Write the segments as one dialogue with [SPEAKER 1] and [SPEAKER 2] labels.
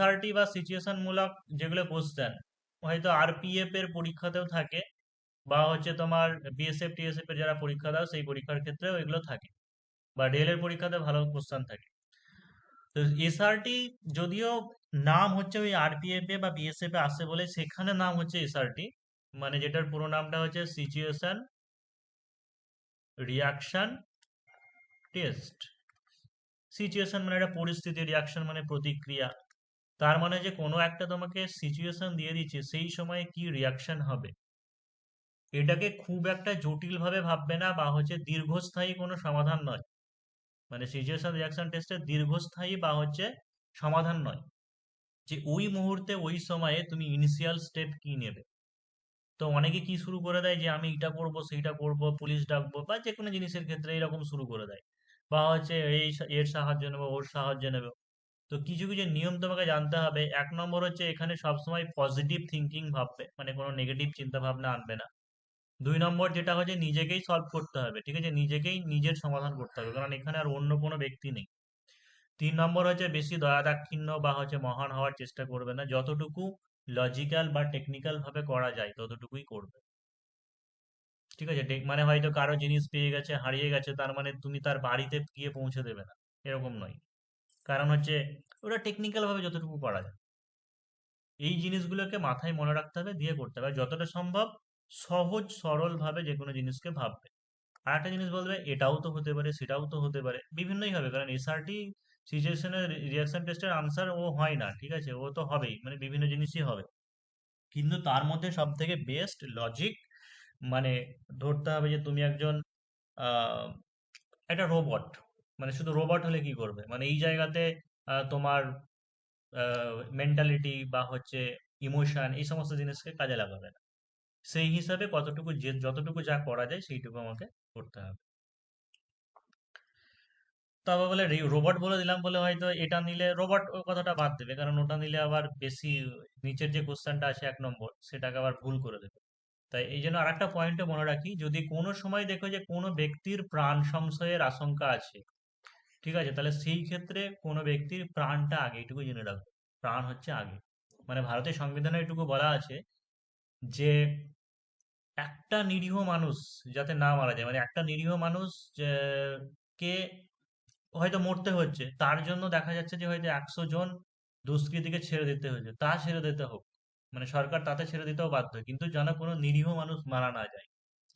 [SPEAKER 1] SRT বা situation মূলক যেগুলো কোশ্চেন হয়তো আরপিএফ এর পরীক্ষাতেও থাকে বা হচ্ছে তোমার বিএসএফ টিএসএফ এর যারা পরীক্ষা দাও, সেই পরীক্ষার ক্ষেত্রেও এগুলো থাকে বা ডেল এর পরীক্ষাতে ভালো কোশ্চেন থাকে। তো এসআরটি যদিও নাম হচ্ছে ওই আরপিএফ এ বা বিএসএফ এ আসে বলে সেখানে নাম হচ্ছে এসআরটি মানে যেটার পুরো নামটা হচ্ছে সিচুয়েশন রিয়াকশন টেস্ট সিচুয়েশন মানে একটা পরিস্থিতি রিয়াকশন মানে প্রতিক্রিয়া। তার মানে যে কোনো একটা তোমাকে সিচুয়েশন দিয়ে দিচ্ছে, সেই সময় কি রিয়াকশন হবে? এটাকে খুব একটা জটিলভাবে ভাববে না বা হচ্ছে দীর্ঘস্থায়ী কোনো সমাধান নয়। মানে সিচুয়েশন রিয়াকশন টেস্টের দীর্ঘস্থায়ী বা হচ্ছে সমাধান নয়। যে ওই মুহূর্তে, ওই সময়ে তুমি ইনিশিয়াল স্টেপ কি নেবে? তো অনেকে কি শুরু করে দেয় যে, আমি এটা করব, সেইটা করব পুলিশ ডাকবো, বা যে কোনো জিনিসের ক্ষেত্রে এরকম শুরু করে দেয়। বা হচ্ছে এই এর সাহায্য নেব, ওর সাহায্য নেবে। তো কিছু কিছু নিয়ম তোমাকে জানতে হবে। এক নম্বর হচ্ছে এখানে সবসময় পজিটিভ থিঙ্কিং ভাববে মানে কোনো নেগেটিভ চিন্তা ভাবনা আনবে না। দুই নম্বর যেটা হচ্ছে নিজেকেই সলভ করতে হবে, ঠিক আছে? নিজেকেই নিজের সমাধান করতে হবে, কারণ এখানে আর অন্য কোনো ব্যক্তি নেই। তিন নম্বর হচ্ছে বেশি দয়া দাক্ষিণ্য বা হচ্ছে মহান হওয়ার চেষ্টা করবে না, যতটুকু লজিক্যাল বা টেকনিক্যাল ভাবে করা যায়, ততটুকুই করবে। ঠিক আছে? মানে হয়তো কারও জিনিস পেয়ে গেছে, হারিয়ে গেছে, তার মানে তুমি তার বাড়িতে গিয়ে পৌঁছে দেবে না, এরকম নয়। কারণ হচ্ছে ওটা টেকনিক্যাল ভাবে যতটুকু করা যায়। এই জিনিসগুলোকে মাথায় মনে রাখতে হবে, দিয়ে করতে হবে। যতটা সম্ভব সহজ, সরল ভাবে যে কোনো জিনিসকে ভাববে। আর একটা জিনিস বলবে, এটাও তো হতে পারে, সেটাও তো হতে পারে, বিভিন্নই হবে। কারণ এসআরটি সিচুয়েশনের রিয়াকশন টেস্টের আনসার ও হয় না, ঠিক আছে? ও তো হবেই মানে বিভিন্ন জিনিসই হবে। কিন্তু তার মধ্যে সব থেকে বেস্ট লজিক মানে ধরতে হবে যে তুমি একজন একটা রোবট মানে শুধু রোবট হলে কি করবে? মানে এই জায়গাতে তোমার মেন্টালিটি বা হচ্ছে ইমোশন এই সমস্ত জিনিসকে কাজে লাগাবে না। সেই হিসাবে কতটুকু যে, যতটুকু যা করা যায় সেইটুকু আমাকে করতে হবে। তবে বলে রোবট বলে দিলাম বলে হয়তো এটা নিলে রোবট কথাটা বাদ দেবে। কারণ ওটা নিলে আবার বেশি নিচের যে কোশ্চেনটা আছে এক নম্বর, সেটাকে আবার ভুল করে দেবে। তাই এই জন্য আরেকটা পয়েন্টে মনে রাখি, যদি কোনো সময় দেখো যে কোনো ব্যক্তির প্রাণ সংশয়ের আশঙ্কা আছে ঠিক আছে? তাহলে সেই ক্ষেত্রে কোনো ব্যক্তির প্রাণটা আগে এটুকু জেনে রাখো প্রাণ হচ্ছে আগে। মানে ভারতের সংবিধানে এটুকু বলা আছে যে, একটা নিরীহ মানুষ যাতে না মারা যায় মানে একটা নিরীহ মানুষ কে হয়তো মরতে হচ্ছে, তার জন্য দেখা যাচ্ছে যে, হয়তো একশো জন দুষ্কৃতীকে ছেড়ে দিতে হয়েছে, তা ছেড়ে দিতে হোক। মানে সরকার তাতে ছেড়ে দিতেও বাধ্য কিন্তু যেন কোনো নিরীহ মানুষ মারা না যায়।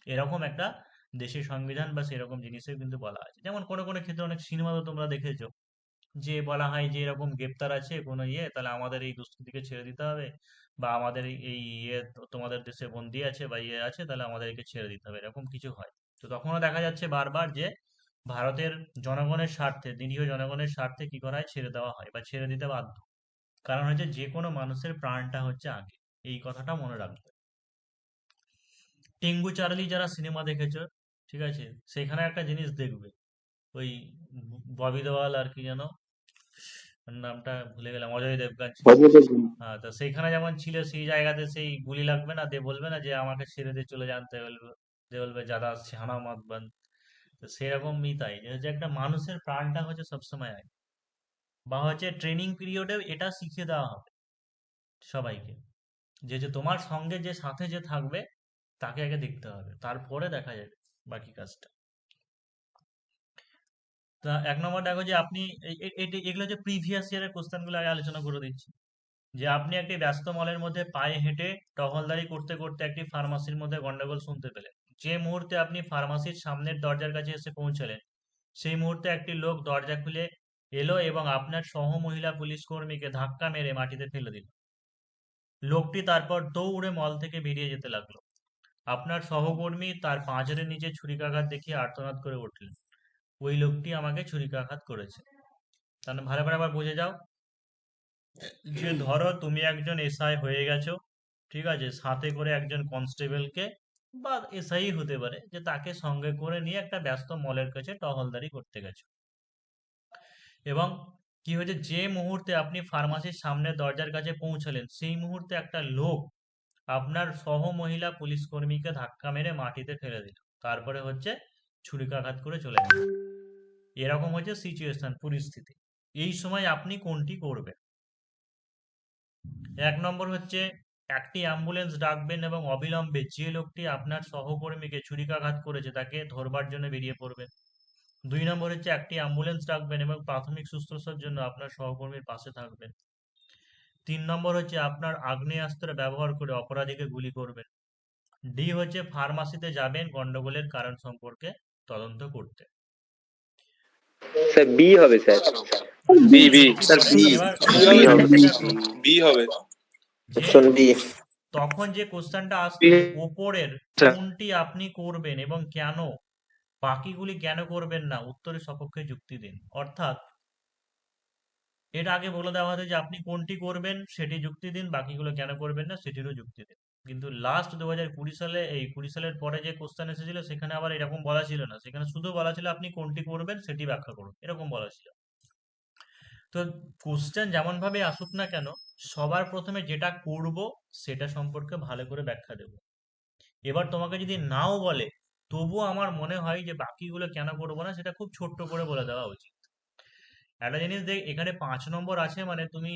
[SPEAKER 1] এরকম একটা দেশের সংবিধান বা সেরকম জিনিসের কিন্তু বলা আছে। যেমন কোনো কোনো ক্ষেত্রে অনেক সিনেমাতে তোমরা দেখেছ, যে বলা হয় যে এরকম গ্রেপ্তার আছে কোনো ইয়ে তাহলে আমাদের এই দুষ্কৃতীকে ছেড়ে দিতে হবে বা আমাদের এই ইয়ে তোমাদের দেশে বন্দি আছে বা ইয়ে আছে, তাহলে আমাদের একে ছেড়ে দিতে হবে, এরকম কিছু হয়। তো তখনও দেখা যাচ্ছে বারবার যে ভারতের জনগণের স্বার্থে, নিরীহ জনগণের স্বার্থে কি করা হয়? ছেড়ে দেওয়া হয় বা ছেড়ে দিতে বাধ্য। কারণ হচ্ছে যে কোনো মানুষের প্রাণটা হচ্ছে আগে। এই কথাটা মনে রাখবে। টেঙ্গু চার্লি যারা সিনেমা দেখেছ ঠিক আছে? সেখানে একটা জিনিস দেখবে। ওই ববি দেওয়াল আর কি যেন নামটা ভুলে গেলাম অজয় দেবগন হ্যাঁ তো সেইখানে যেমন ছিল সেই জায়গাতে সেই গুলি লাগবে না দিয়ে বলবে না যে আমাকে ছেড়ে দিয়ে চলে জানতে বলবে দিয়ে বলবে যারা ছানা মত বান তো সেরকমই তাই। যে একটা মানুষের প্রাণটা হচ্ছে সবসময় আগে বা হচ্ছে ট্রেনিং পিরিয়ডেও এটা শিখিয়ে দেওয়া হবে সবাইকে। যে যে তোমার সঙ্গে যে সাথে যে থাকবে তাকে আগে দেখতে হবে। তারপরে দেখা যাবে। বাকি কাজটা। তা এক নম্বর দেখো যে আপনি এগুলো হচ্ছে প্রিভিয়াস ইয়ারের কোশ্চেনগুলো আগে আলোচনা করে দিচ্ছি। যে আপনি একটি ব্যস্ত মলের মধ্যে পায়ে হেঁটে টহলদারি করতে করতে একটি ফার্মাসির মধ্যে গন্ডগোল শুনতে পেলেন। যে মুহূর্তে আপনি ফার্মাসির সামনের দরজার কাছে এসে পৌঁছলেন, সেই মুহূর্তে একটি লোক দরজা খুলে এলো এবং আপনার সহ মহিলা পুলিশ কর্মীকে ধাক্কা মেরে মাটিতে ফেলে দিল। লোকটি তারপর দৌড়ে মল থেকে বেরিয়ে যেতে লাগল। আপনার সহকর্মী তার পাঁজরের নিচে ছুরিকাঘাত দেখিয়ে আর্তনাদ করে উঠলেন। ওই লোকটি আমাকে ছুরিকাঘাত করেছে। তাহলে ভালো করে আবার বুঝে যাও। যে ধরো তুমি একজন এসআই হয়ে গেছো ঠিক আছে? সাথে করে একজন কনস্টেবলকে বা এসআই হতে পারে যে তাকে সঙ্গে করে নিয়ে একটা ব্যস্ত মলের কাছে টহলদারি করতে গেছো। এবং কি হয়েছে? যে মুহূর্তে আপনি ফার্মাসির সামনে দরজার কাছে পৌঁছালেন সেই মুহূর্তে একটা লোক আপনার সহ মহিলা পুলিশ কর্মীকে ধাক্কা মেরে মাটিতে ফেলে দিল। তারপরে হচ্ছে ছুরিকাঘাত করে চলে গেল। এরকম হচ্ছে সিচুয়েশন পরিস্থিতি। এই সময় আপনি কোনটি করবেন? এক নম্বর হচ্ছে, একটি অ্যাম্বুলেন্স ডাকবেন এবং অবিলম্বে যে লোকটি আপনার সহকর্মীকে ছুরিকাঘাত করেছে তাকে ধরবার জন্য বেরিয়ে পড়বেন। দুই নম্বর হচ্ছে, একটি অ্যাম্বুলেন্স ডাকবেন এবং প্রাথমিক শুশ্রূষার জন্য আপনার সহকর্মীর পাশে থাকবেন। তিন নম্বর হচ্ছে আপনার আগ্নেয়াস্ত্র ব্যবহার করে অপরাধীকে গুলি করবেন। ডি হচ্ছে ফার্মাসিতে যাবেন গন্ডগোলের কারণ সম্পর্কে তদন্ত করতে।
[SPEAKER 2] স্যার বি হবে sir.
[SPEAKER 3] B B
[SPEAKER 2] sir, B,
[SPEAKER 1] এবার-
[SPEAKER 2] হবে।
[SPEAKER 3] বি হবে।
[SPEAKER 2] অপশন বি
[SPEAKER 1] তখন যে কোশ্চেনটা আসবে ওপরের
[SPEAKER 3] আচ্ছা।
[SPEAKER 1] কোনটি আপনি করবেন এবং কেন? বাকিগুলি কেন করবেন না? উত্তরের সপক্ষে যুক্তি দিন। অর্থাৎ এর আগে বলে দেওয়া হতো যে আপনি কোনটি করবেন, সেটি যুক্তি দিন, বাকিগুলো কেন করবেন না, সেটিরও যুক্তি দিন। কিন্তু লাস্ট দু হাজার কুড়ি সালে, এই কুড়ি সালের পরে যে কোশ্চেন এসেছিল, সেখানে আবার এরকম বলা ছিল না। সেখানে শুধু বলা ছিল আপনি কোনটি করবেন, সেটি ব্যাখ্যা করুন। এরকম বলা ছিল। তো কোশ্চেন যেমন ভাবে আসুক না কেন, সবার প্রথমে যেটা করব, সেটা সম্পর্কে ভালো করে ব্যাখ্যা দেব। এবার তোমাকে যদি নাও বলে, তবুও আমার মনে হয় যে বাকিগুলো কেন করব না, সেটা খুব ছোট্ট করে বলে দেওয়া উচিত। একটা জিনিস দেখ এখানে পাঁচ নম্বর আছে মানে তুমি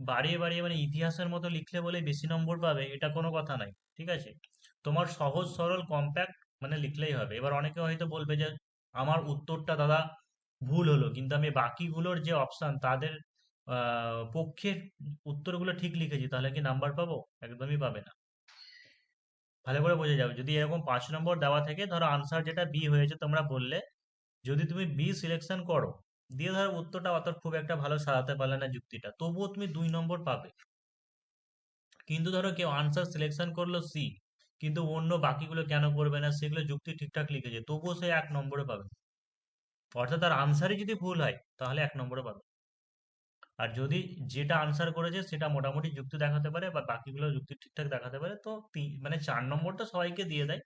[SPEAKER 1] বাড়িয়ে বাড়িয়ে মানে ইতিহাসের মতো লিখলে বলে বেশি নম্বর পাবে এটা কোনো কথা নাই ঠিক আছে? তোমার সহজ সরল কম্প্যাক্ট মানে লিখলেই হবে। এবার অনেকে হয়তো বলবে যে আমার উত্তরটা দাদা ভুল হলো কিন্তু আমি বাকিগুলোর যে অপশন তাদের আহ, পক্ষের উত্তরগুলো ঠিক লিখেছি তাহলে কি নাম্বার পাবো? একদমই পাবে না। ভালো করে বোঝা যাবে। যদি এরকম পাঁচ নম্বর দেওয়া থাকে ধরো আনসার যেটা বি হয়েছে তোমরা বললে যদি তুমি বি সিলেকশন করো দিয়ে ধরো উত্তরটা অত খুব একটা ভালো সাজাতে পারলে না যুক্তিটা। তবুও তুমি দুই নম্বর পাবে। কিন্তু ধরো কেউ আনসার সিলেকশন করল সি কিন্তু অন্য বাকিগুলো কেন করবে না, সেগুলো যুক্তি ঠিকঠাক লিখেছে, তবুও সে এক নম্বরে পাবে। অর্থাৎ তার আনসারই যদি ভুল হয়, তাহলে এক নম্বরে পাবে। আর যদি যেটা আনসার করেছে, সেটা মোটামুটি যুক্তি দেখাতে পারে বা বাকিগুলো যুক্তি ঠিকঠাক দেখাতে পারে, তো মানে চার নম্বরটা সবাইকে দিয়ে দেয়।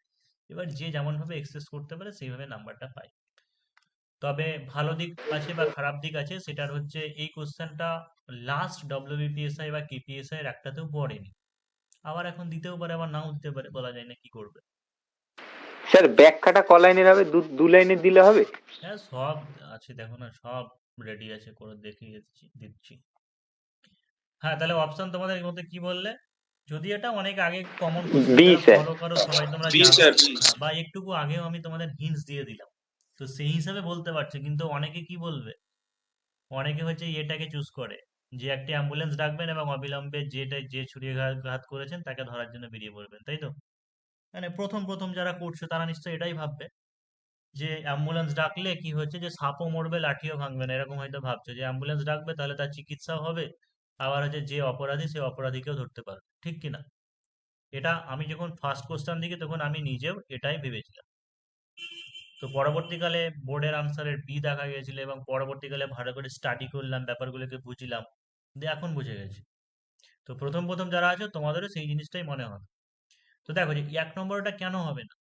[SPEAKER 1] এবার যে যেমন ভাবে এক্সেস করতে পারে, সেইভাবে নাম্বারটা পায়। তবে ভালো দিক আছে বা খারাপ দিক আছে সেটার হচ্ছে এই কোশ্চেনটা লাস্ট ডব্লিউবিপিএসআই বা কেপিএসআই এর একটাতেও পড়েনি। আবার এখন দিতেও পারে আবার নাও দিতে পারে বলা যায় না কি করবে।
[SPEAKER 2] স্যার ব্যাখ্যাটা ক লাইনের হবে? দু দু লাইনের দিলে হবে?
[SPEAKER 1] হ্যাঁ সব আছে দেখো না সব রেডি আছে করে দেখিয়ে দিচ্ছি হ্যাঁ তাহলে অপশন তোমাদের মধ্যে কি বললে? যদি এটা অনেক আগে কমন. ফলো করো সবাই তোমরা
[SPEAKER 3] বি স্যার
[SPEAKER 1] হ্যাঁ, বা একটুকু আগেও আমি তোমাদের হিন্টস দিয়ে দিলাম। তো সেই হিসাবে বলতে পারছে, কিন্তু অনেকে কি বলবে? অনেকে হচ্ছে এটাকে চুজ করে যে একটি অ্যাম্বুলেন্স ডাকবেন এবং অবিলম্বে যেটা, যে ছুরিকাঘাত করেছেন তাকে ধরার জন্য বেরিয়ে পড়বেন, তাই তো? মানে প্রথম প্রথম যারা করছে তারা নিশ্চয়ই এটাই ভাববে যে অ্যাম্বুলেন্স ডাকলে কি হচ্ছে যে সাপও মরবে, লাঠিও ভাঙবে না, এরকম হয়তো ভাবছে যে অ্যাম্বুলেন্স ডাকবে তাহলে তার চিকিৎসাও হবে, আবার হচ্ছে যে অপরাধী সে অপরাধীকেও ধরতে পারবে, ঠিক কি না? এটা আমি যখন ফার্স্ট কোশ্চেন দিকে তখন আমি নিজেও এটাই ভেবেছিলাম। তো পরবর্তীকালে বোর্ডের আনসারের বি দেখা গিয়েছিল এবং পরবর্তীকালে ভালো করে স্টাডি করলাম, ব্যাপারগুলোকে বুঝলাম। দিয়ে এখন বুঝে গেছি। তো প্রথম প্রথম যারা আছে, তোমাদেরও সেই জিনিসটাই মনে হবে। তো দেখো যে এক নম্বরটা কেন হবে না?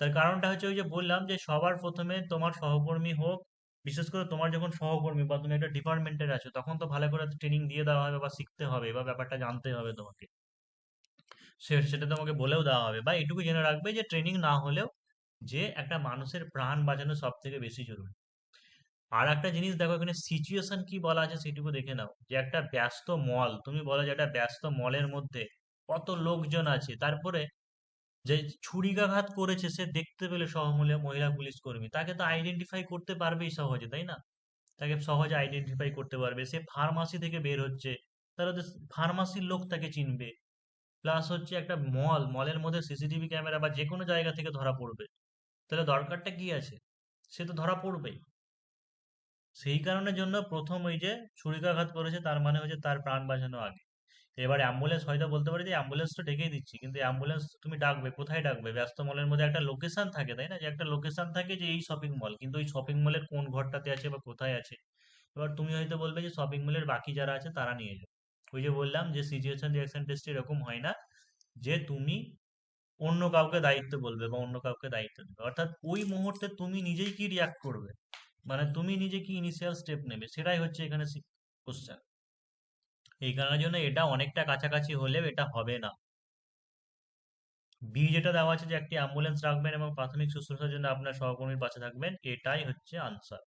[SPEAKER 1] তার কারণটা হচ্ছে ওই যে বললাম যে সবার প্রথমে তোমার সহকর্মী হোক, বিশেষ করে তোমার যখন সহকর্মী বা তুমি একটা ডিপার্টমেন্টের আছো, তখন তো ভালো করে ট্রেনিং দিয়ে দেওয়া হবে বা শিখতে হবে বা ব্যাপারটা জানতে হবে তোমাকে। সেটা তোমাকে বলেও দেওয়া হবে বা এটুকু জেনে রাখবে যে ট্রেনিং না হলেও যে একটা মানুষের প্রাণ বাঁচানো সব থেকে বেশি জরুরি। আর একটা জিনিস দেখো, এখানে সিচুয়েশন কি বলা আছে সেটুকু দেখে নাও। যে একটা ব্যস্ত মল, তুমি বলো যে একটা ব্যস্ত মলের মধ্যে কত লোকজন আছে, তারপরে যে ছুরিকাঘাত করেছে সে দেখতে পেলে সহমূল্য মহিলা, পুলিশ, কর্মী। তাকে তো আইডেন্টিফাই করতে পারবেই সহজে, তাই না? তাকে সহজে আইডেন্টিফাই করতে পারবে। সে ফার্মাসি থেকে বের হচ্ছে, তাহলে ফার্মাসির লোক তাকে চিনবে। প্লাস হচ্ছে একটা মল, মলের মধ্যে সিসিটিভি ক্যামেরা বা যে কোনো জায়গা থেকে ধরা পড়বে। তাহলে দরকারটা কি আছে? সে তো ধরা পড়বেই। সেই কারণের জন্য প্রথম ওই যে ছুরিকাঘাত করেছে, তার মানে হচ্ছে তার প্রাণ বাঁচানো আগে। এবার অ্যাম্বুলেন্স, হয়তো বলতে পারি যে অ্যাম্বুলেন্স তো ডেকেই দিচ্ছি, কিন্তু অ্যাম্বুলেন্স তুমি ডাকবে, কোথায় ডাকবে? ব্যস্ত মলের মধ্যে একটা লোকেশন থাকে, তাই না? যে একটা লোকেশন থাকে যে এই শপিং মল কিন্তু ওই শপিং মলের কোন ঘরটাতে আছে বা কোথায় আছে? এবার তুমি হয়তো বলবে যে শপিং মলের বাকি যারা আছে তারা নিয়ে যাও। ওই যে বললাম যে সিচুয়েশন রিঅ্যাকশন টেস্ট এরকম হয় না যে তুমি অন্য কাউকে দায়িত্ব বলবে বা অন্য কাউকে দায়িত্ব দেবে। অর্থাৎ ওই মুহূর্তে তুমি নিজেই কি রিয়াক্ট করবে? মানে তুমি নিজে কি ইনিশিয়াল স্টেপ নেবে? সেটাই হচ্ছে এখানে কোশ্চেন এই কারণের জন্য এটা অনেকটা কাছাকাছি হলেও এটা হবে না। বি যেটা দেওয়া আছে যে একটি অ্যাম্বুলেন্স রাখবেন এবং প্রাথমিক শুশ্রূষার জন্য আপনার সহকর্মীর পাশে থাকবেন, এটাই হচ্ছে আনসার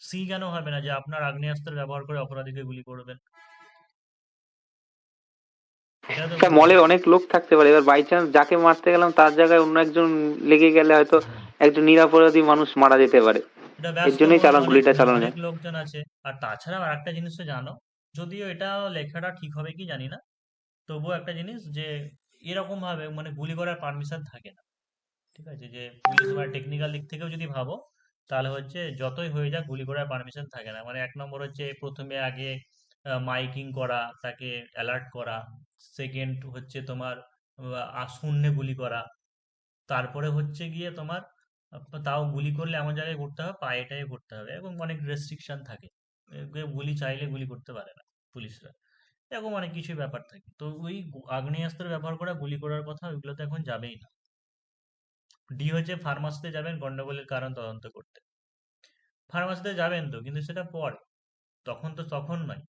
[SPEAKER 1] সি কেন হবে না? যে আপনার আগ্নেয়াস্ত্র ব্যবহার করে অপরাধীকে গুলি করবেন।
[SPEAKER 2] স্যার মলে অনেক লোক থাকতে পারে। এবার বাই চান্স যাকে মারতে গেলাম তার জায়গায় অন্য একজন লেগে গেলে হয়তো একজন নিরাপরাধী মানুষ মারা যেতে পারে। এর জন্যই চালান গুলিটা চালানো যায়।
[SPEAKER 1] লোকজন আছে। আর তাছাড়াও আরেকটা তো জানো যদিও এটা লেখাটা ঠিক হবে কি জানি না তবুও একটা জিনিস যে এরকম ভাবে মানে গুলি করার পারমিশন থাকে না। ঠিক আছে যে পুলিশ বা টেকনিক্যাল দিক থেকেও যদি ভাবো তাহলে হচ্ছে যতই হয়ে যাক গুলি করার পারমিশন থাকে না। মানে এক নম্বর হচ্ছে প্রথমে আগে মাইকিং করা তাকে অ্যালার্ট করা সেকেন্ড হচ্ছে তোমার শূন্যে গুলি করা। তারপরে হচ্ছে গিয়ে তোমার, তাও গুলি করলে এমন জায়গায় করতে হবে পায়েটাই করতে হবে, এবং অনেক রেস্ট্রিকশন থাকে। গুলি চাইলে গুলি করতে পারে না পুলিশরা। এরকম অনেক কিছুই ব্যাপার থাকে। তো ওই আগ্নেয়াস্ত্র ব্যবহার করা, গুলি করার কথা ওইগুলো তো এখন যাবেই না। ডি হচ্ছে ফার্মাসিতে যাবেন গন্ডগোলের কারণ তদন্ত করতে। ফার্মাসিতে যাবেন তো, কিন্তু সেটা পরে। তখন তো তখন নয়।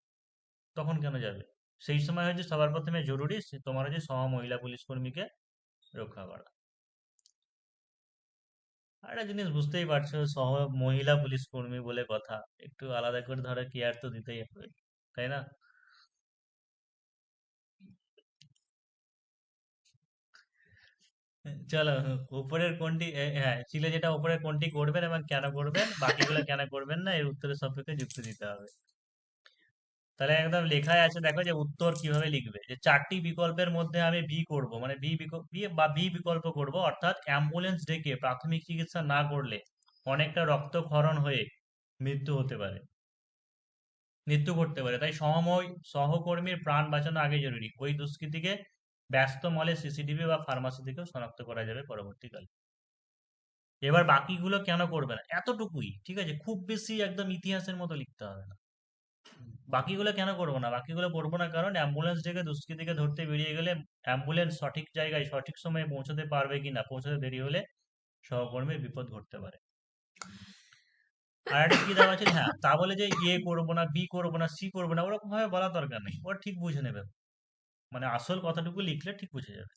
[SPEAKER 1] তখন কেন যাবে? সেই সময় হচ্ছে সবার প্রথমে জরুরি তোমার হচ্ছে সহ মহিলা পুলিশ কর্মীকে রক্ষা করা। একটা জিনিস বুঝতেই পারছ, সহ মহিলা পুলিশ কর্মী বলে কথা, একটু আলাদা করে ধরো কেয়ার তো দিতেই হবে, তাই না? চলো, উপরের কোনটি হ্যাঁ ছিল যেটা উপরের কোনটি করবেন এবং কেন করবেন, বাকিগুলো কেন করবেন না, এর উত্তরের সাপেক্ষে যুক্তি দিতে হবে। তাহলে একদম লেখায় আছে দেখো যে উত্তর কীভাবে লিখবে? যে চারটি বিকল্পের মধ্যে আমি বি করব মানে বি বা বি বিকল্প করব, অর্থাৎ অ্যাম্বুলেন্স ডেকে প্রাথমিক চিকিৎসা না করলে অনেকটা রক্তক্ষরণ হয়ে মৃত্যু হতে পারে। মৃত্যু ঘটতে পারে। তাই সহময় সহকর্মীর প্রাণ বাঁচানো আগে জরুরি। ওই দুষ্কৃতীকে ব্যস্ত মলে সিসিটিভি বা ফার্মাসি থেকেও শনাক্ত করা যাবে পরবর্তীকালে। এবার বাকিগুলো কেন করবে না? এতটুকুই, ঠিক আছে? খুব বেশি একদম ইতিহাসের মতো লিখতে হবে না। বাকিগুলো কেন করব না? বাকিগুলো করব না কারণ অ্যাম্বুলেন্স ডেকে দুষ্কৃতীকে ধরতে বেরিয়ে গেলে অ্যাম্বুলেন্স সঠিক জায়গায়, সঠিক সময়ে পৌঁছতে পারবে কিনা পৌঁছতে দেরি হলে সহকর্মীর বিপদ ঘটতে পারে। আর কি দেওয়া আছে? হ্যাঁ তা বলে যে এ করব না, বি করব না, সি করব না ওরকম ভাবে বলা দরকার নেই। ওরা ঠিক বুঝে নেবে। মানে আসল কথাটুকু লিখলে ঠিক বুঝে যাবে।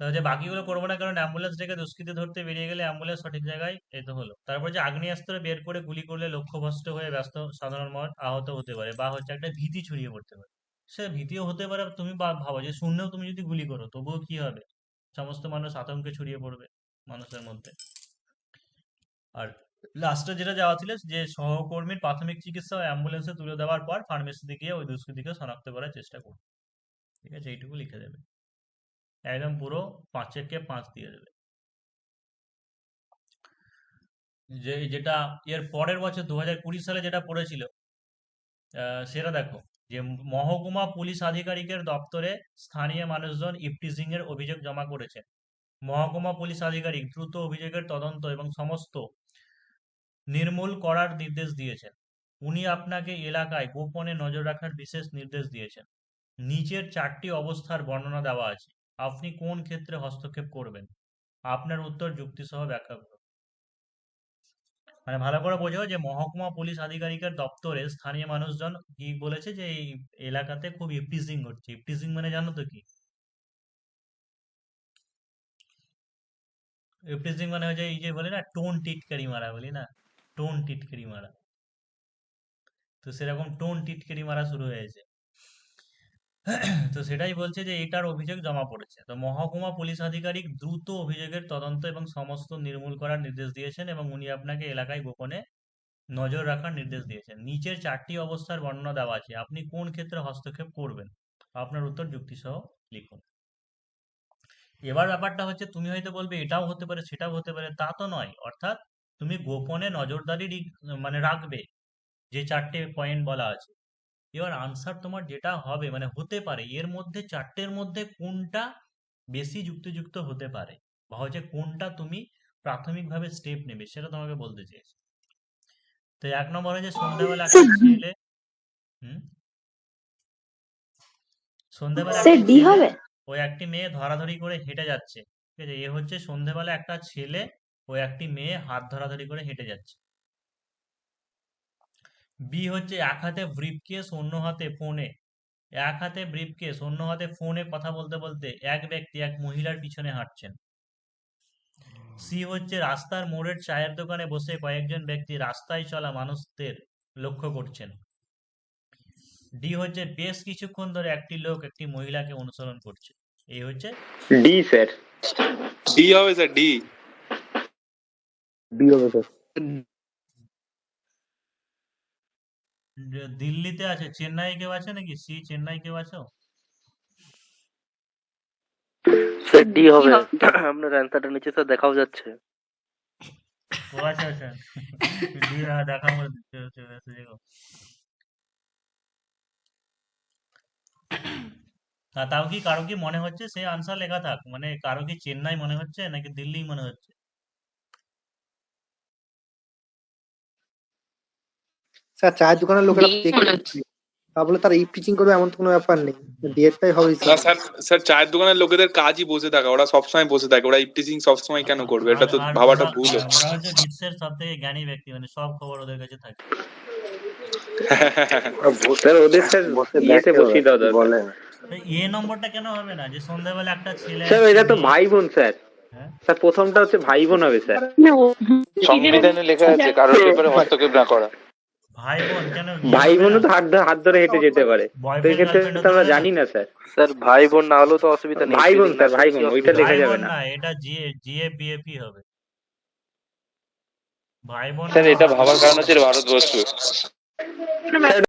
[SPEAKER 1] যে বাকিগুলো করব না কারণ অ্যাম্বুলেন্স ডেকে দুষ্কৃতী ধরতে বেরিয়ে গেলে অ্যাম্বুলেন্স সঠিক জায়গায় এই তো হলো। তারপর যে আগ্নেয়াস্ত্র বের করে গুলি করলে লক্ষ্যভ্রষ্ট হয়ে ব্যস্ত সাধারণ মানুষ আহত হতে পারে বা হচ্ছে একটা ভীতি ছড়িয়ে পড়তে পারে। সে ভীতিও হতে পারে তুমি ভাবো যে শূন্যেও তুমি যদি গুলি করো, তবুও কি হবে? সমস্ত মানুষ আতঙ্কে ছড়িয়ে পড়বে মানুষের মধ্যে। আর লাস্টে যেটা যাওয়া ছিল যে সহকর্মীর প্রাথমিক চিকিৎসা অ্যাম্বুলেন্সে তুলে দেওয়ার পর ফার্মেসিতে গিয়ে ওই দুষ্কৃতীকে শনাক্ত করার চেষ্টা করবে। ঠিক আছে, এইটুকু লিখে দেবে। একদম পুরো পাঁচেরকে পাঁচ দিয়ে দেবে। যে যেটা এর পরের বছর দু হাজার কুড়ি সালে যেটা পড়েছিল সেটা দেখো, যে মহকুমা পুলিশ আধিকারিকের দপ্তরে স্থানীয় মানুষজন ইফটিজিং এর অভিযোগ জমা করেছেন মহকুমা পুলিশ আধিকারিক দ্রুত অভিযোগের তদন্ত এবং সমস্ত নির্মূল করার নির্দেশ দিয়েছেন। উনি আপনাকে এলাকায় গোপনে নজর রাখার বিশেষ নির্দেশ দিয়েছেন। নিচের চারটি অবস্থার বর্ণনা দেওয়া আছে। আপনি কোন ক্ষেত্রে হস্তক্ষেপ করবেন? আপনার উত্তর যুক্তিসহ ব্যাখ্যা করুন। মানে ভালো করে বোঝো যে মহকুমা পুলিশ আধিকারিকের দপ্তরে স্থানীয় মানুষজন কি বলেছে যে এই এলাকাতে খুব ইপটিজিং হচ্ছে। ইপটিজিং মানে জানো তো কি? ইপটিজিং মানে হচ্ছে এই যে বলে না, টোন টিটকারি মারা বলি না? টোন টিটকারি মারা। তো সেরকম টোন টিটকারি মারা শুরু হয়েছে। তো সেটাই বলছে যে, এটার অভিযোগ জমা পড়েছে। তো মহকুমা পুলিশ আধিকারিক দ্রুত অভিযোগের তদন্ত এবং সমস্ত নির্মূল করার নির্দেশ দিয়েছেন এবং উনি আপনাকে এলাকায় গোপনে নজর রাখার নির্দেশ দিয়েছেন। নিচের চারটি অবস্থার বর্ণনা দেওয়া আছে। আপনি কোন ক্ষেত্রে হস্তক্ষেপ করবেন? আপনার উত্তর যুক্তিসহ লিখুন। এবার ব্যাপারটা হচ্ছে, তুমি হয়তো বলবে, এটাও হতে পারে, সেটাও হতে পারে। তা তো নয়। অর্থাৎ তুমি গোপনে নজরদারি মানে রাখবে। যে চারটে পয়েন্ট বলা আছে। এবার আনসার তোমার যেটা হবে মানে হতে পারে এর মধ্যে চারটের মধ্যে কোনটা বেশি যুক্তিযুক্ত হতে পারে? বা হচ্ছে কোনটা তুমি প্রাথমিকভাবে স্টেপ নেবে সেটা তোমাকে বলতে চেয়েছি তো এক নম্বর হচ্ছে সন্ধ্যাবেলা একটা ছেলে হুম? সন্ধ্যাবেলা
[SPEAKER 4] সে ডি হবে?
[SPEAKER 1] ও একটি মেয়ে ধরাধরি করে হেঁটে যাচ্ছে ঠিক আছে? এ হচ্ছে সন্ধ্যাবেলা একটা ছেলে ও একটি মেয়ে হাত ধরাধরি করে হেঁটে যাচ্ছে। বি হচ্ছে এক হাতে ব্রিফকেস অন্য হাতে ফোনে এক হাতে ব্রিফকেস অন্য হাতে ফোনে কথা বলতে বলতে এক ব্যক্তি এক মহিলার পিছনে হাঁটছেন। সি হচ্ছে রাস্তার মোড়ের চায়ের দোকানে বসে কয়েকজন ব্যক্তি রাস্তায় চলা মানুষদের লক্ষ্য করছেন। ডি হচ্ছে বেশ কিছুক্ষণ ধরে একটি লোক একটি মহিলাকে অনুসরণ করছে। এই হচ্ছে
[SPEAKER 2] ডি স্যার
[SPEAKER 3] ডি হবে স্যার ডি
[SPEAKER 4] ডি হবে স্যার
[SPEAKER 1] দ- দিল্লিতে আছে চেন্নাই কেউ আছে নাকি? সি চেন্নাই কেউ আছো?
[SPEAKER 5] স্যার ডি হবে। আপনার অ্যান্সারটা নিচে স্যার দেখাও যাচ্ছে।
[SPEAKER 1] ও আচ্ছা আচ্ছা। ডি দেখা। তাও কি কারও কি মনে হচ্ছে? সে আনসার লেখা থাক। মানে কারও কি চেন্নাই মনে হচ্ছে নাকি দিল্লি মনে হচ্ছে?
[SPEAKER 4] স্যার চায়ের দোকানের লোকেরা দেখে তা বলে তারা ই পিচিং করবে এমন তো কোনো ব্যাপার নেই। হবে
[SPEAKER 3] স্যার। স্যার চায়ের দোকানের লোকেদের কাজই বসে থাকা ওরা সবসময় বসে থাকে ওরা ইপটিজিং সবসময় কেন করবে? এটা তো ভাবাটা ভুল হচ্ছে।
[SPEAKER 1] ওরা হচ্ছে বিশ্বের সব থেকে জ্ঞানী ব্যক্তি মানে সব খবর ওদের কাছে থাকে।
[SPEAKER 2] স্যার ওদের স্যার ইয়েতে বসিয়ে দাও
[SPEAKER 1] এ নম্বরটা কেন হবে না? যে সন্ধ্যাবেলা একটা ছেলে
[SPEAKER 2] স্যার এটা তো ভাই বোন স্যার।
[SPEAKER 1] হ্যাঁ?
[SPEAKER 2] স্যার প্রথমটা হচ্ছে ভাই বোন হবে স্যার।
[SPEAKER 3] সংবিধানে লেখা আছে কারোর ব্যাপারে হস্তক্ষেপ না করা।
[SPEAKER 1] ভাই বোন কেন
[SPEAKER 2] ভাই বোনও তো হাত ধরে হাত ধরে হেঁটে যেতে পারে। তো এক্ষেত্রে
[SPEAKER 1] girlfriend
[SPEAKER 2] তো আমরা জানি না স্যার।
[SPEAKER 5] স্যার ভাই বোন না হলেও তো অসুবিধা নেই।
[SPEAKER 2] ভাই বোন স্যার ভাই বোন ওইটা লেখা
[SPEAKER 1] ভাই
[SPEAKER 2] যাবে
[SPEAKER 1] বোন
[SPEAKER 2] না
[SPEAKER 1] না এটা জিএ জিএ বিএপি হবে। ভাই বোন
[SPEAKER 3] স্যার এটা ভাবার কারণ হচ্ছে ভারতবর্ষ।